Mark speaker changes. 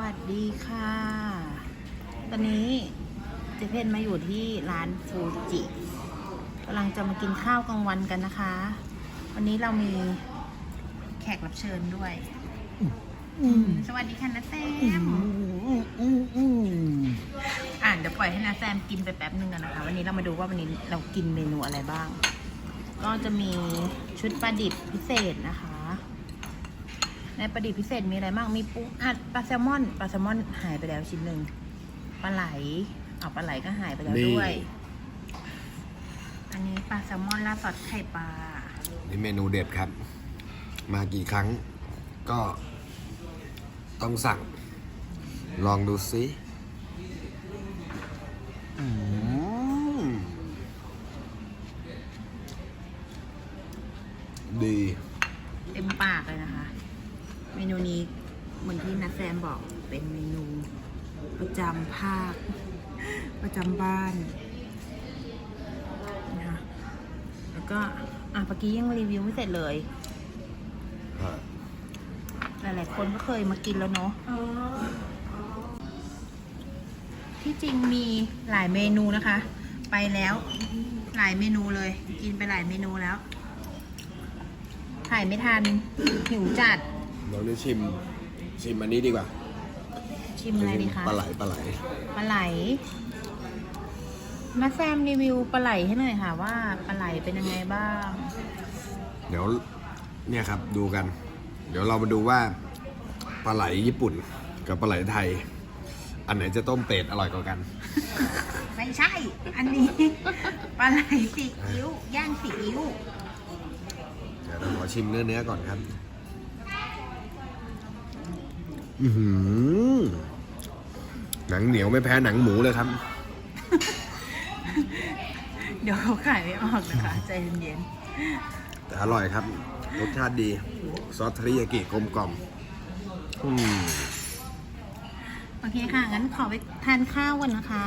Speaker 1: วัสดีค่ะ ตอนนี้เจเพนมาอยู่ที่ร้านฟูจิกำลังจะมากินข้าวกลางวันกันนะคะ วันนี้เรามีแขกรับเชิญด้วยสวัสดีค่ะนะแซมอ่านเดี๋ยวปล่อยให้นะแซมกินไปแป๊บนึงกันนะคะ วันนี้เรามาดูว่าวันนี้เรากินเมนูอะไรบ้าง ก็จะมีชุดปลาดิบพิเศษนะคะ ในปลาดิบพิเศษมีอะไรบ้าง มีปูอัดปลาแซลมอน ปลาแซลมอนหายไปแล้วชิ้นหนึ่ง ปลาไหลเอาปลาไหลก็หายไปแล้ว
Speaker 2: นี่
Speaker 1: ด้วย อันนี้ปลาแซลมอนราดซอสไข่ปลา
Speaker 2: นี่เมนูเด็ดครับ มากี่ครั้งก็ต้องสั่ง ลองดูสิอืมดี
Speaker 1: เต็มปากเลยนะคะ เมนูนี้เหมือนที่นัทแซมบอกเป็นเมนูประจำภาค ประจำบ้านนะคะแล้วก็อะเมื่อกี้ยังรีวิวไม่เสร็จเลย หลายๆคนก็เคยมากินแล้วเนาะที่จริงมีหลายเมนูนะคะ ไปแล้ว หลายเมนูเลย กินไปหลายเมนูแล้วถ่ายไม่ทันหิวจัด
Speaker 2: เราได้ชิม ชิมอันนี้ดีกว่า
Speaker 1: ชิมอะไรดีคะ
Speaker 2: ปลาไหลปลาไหล
Speaker 1: ปลาไหลมาแซมรีวิวปลาไหลให้หน่อยค่ะ ว่าปลาไหลเป็นยังไงบ้าง
Speaker 2: เดี๋ยวเนี่ยครับดูกัน เดี๋ยวเรามาดูว่าปลาไหลญี่ปุ่น กับปลาไหลไทย อันไหนจะต้มเป็ดอร่อยกว่ากัน
Speaker 1: ไม่ใช่ อันนี้ปลาไหลซีอิ๊วย่างซีอิ๊ว
Speaker 2: เดี๋ยวเราขอชิมเนื้อเนื้อก่อนครับ อือหือหนังเหนียวไม่แพ้หนังหมูเลยครับ
Speaker 1: เดี๋ยวเขาขายไม่ออกนะคะใจเย็น
Speaker 2: แต่อร่อยครับ รสชาติดี ซอสเทริยากิกลมกล่อมอืม
Speaker 1: ๆโอเคค่ะ งั้นขอไปทานข้าวก่อนนะคะ